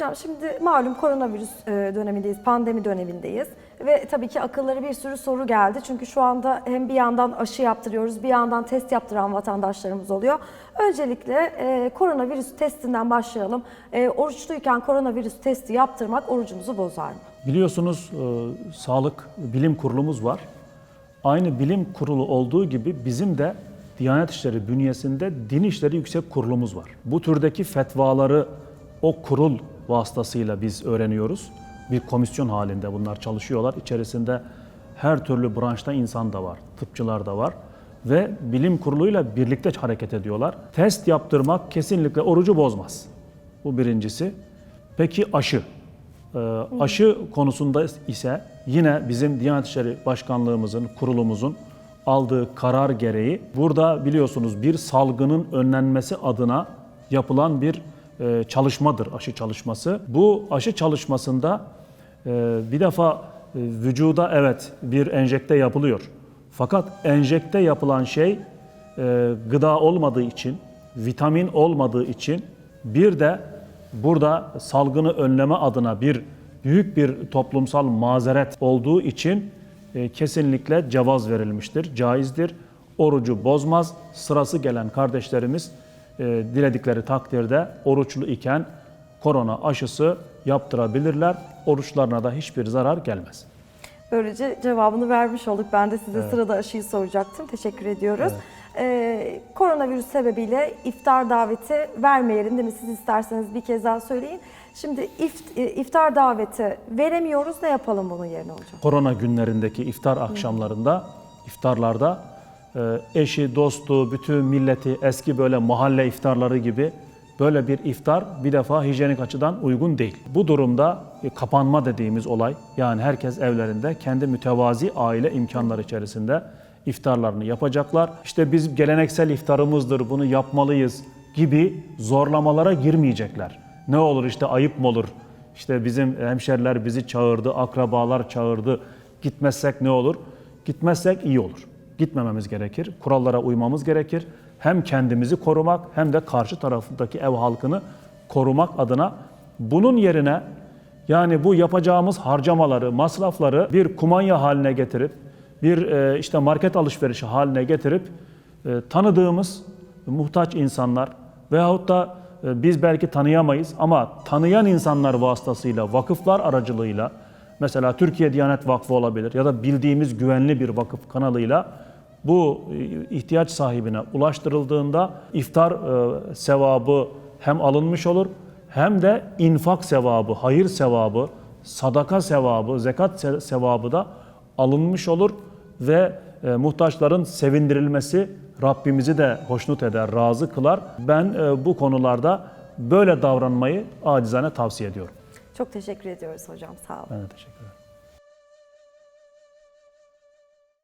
Hocam şimdi malum koronavirüs e, dönemindeyiz, pandemi dönemindeyiz ve tabii ki akıllara bir sürü soru geldi. Çünkü şu anda hem bir yandan aşı yaptırıyoruz, bir yandan test yaptıran vatandaşlarımız oluyor. Öncelikle e, koronavirüs testinden başlayalım. E, oruçluyken koronavirüs testi yaptırmak orucumuzu bozar mı? Biliyorsunuz e, sağlık bilim kurulumuz var. Aynı bilim kurulu olduğu gibi bizim de Diyanet İşleri bünyesinde Din İşleri Yüksek Kurulumuz var. Bu türdeki fetvaları o kurul vasıtasıyla biz öğreniyoruz. Bir komisyon halinde bunlar çalışıyorlar. İçerisinde her türlü branşta insan da var, tıpçılar da var ve bilim kuruluyla birlikte hareket ediyorlar. Test yaptırmak kesinlikle orucu bozmaz. Bu birincisi. Peki aşı? Ee, aşı konusunda ise yine bizim Diyanet İşleri Başkanlığımızın, kurulumuzun aldığı karar gereği burada biliyorsunuz bir salgının önlenmesi adına yapılan bir e, çalışmadır aşı çalışması. Bu aşı çalışmasında e, bir defa e, vücuda evet bir enjekte yapılıyor. Fakat enjekte yapılan şey e, gıda olmadığı için, vitamin olmadığı için bir de burada salgını önleme adına bir büyük bir toplumsal mazeret olduğu için e, kesinlikle cevaz verilmiştir, caizdir. Orucu bozmaz. Sırası gelen kardeşlerimiz e, diledikleri takdirde oruçlu iken korona aşısı yaptırabilirler. Oruçlarına da hiçbir zarar gelmez. Böylece cevabını vermiş olduk. Ben de size sırada aşıyı soracaktım. Teşekkür ediyoruz. Ee, koronavirüs sebebiyle iftar daveti vermeyelim değil mi? Siz isterseniz bir kez daha söyleyin. Şimdi ift- e, iftar daveti veremiyoruz. Ne yapalım bunun yerine hocam? korona günlerindeki iftar akşamlarında, iftarlarda eşi, dostu, bütün milleti eski böyle mahalle iftarları gibi böyle bir iftar bir defa hijyenik açıdan uygun değil. Bu durumda e, kapanma dediğimiz olay yani herkes evlerinde kendi mütevazi aile imkanları içerisinde iftarlarını yapacaklar. İşte biz geleneksel iftarımızdır bunu yapmalıyız gibi zorlamalara girmeyecekler. Ne olur işte ayıp mı olur? İşte bizim hemşeriler bizi çağırdı, akrabalar çağırdı. Gitmezsek ne olur? Gitmezsek iyi olur. Gitmememiz gerekir. Kurallara uymamız gerekir. Hem kendimizi korumak hem de karşı tarafındaki ev halkını korumak adına bunun yerine yani bu yapacağımız harcamaları, masrafları bir kumanya haline getirip bir e, işte market alışverişi haline getirip e, tanıdığımız muhtaç insanlar veyahut da e, biz belki tanıyamayız ama tanıyan insanlar vasıtasıyla, vakıflar aracılığıyla mesela Türkiye Diyanet Vakfı olabilir ya da bildiğimiz güvenli bir vakıf kanalıyla bu e, ihtiyaç sahibine ulaştırıldığında iftar e, sevabı hem alınmış olur hem de infak sevabı, hayır sevabı, sadaka sevabı, zekat se- sevabı da alınmış olur ve e, muhtaçların sevindirilmesi Rabbimizi de hoşnut eder, razı kılar. Ben e, bu konularda böyle davranmayı acizane tavsiye ediyorum. Çok teşekkür ediyoruz hocam. Sağ olun. Ben de teşekkür ederim.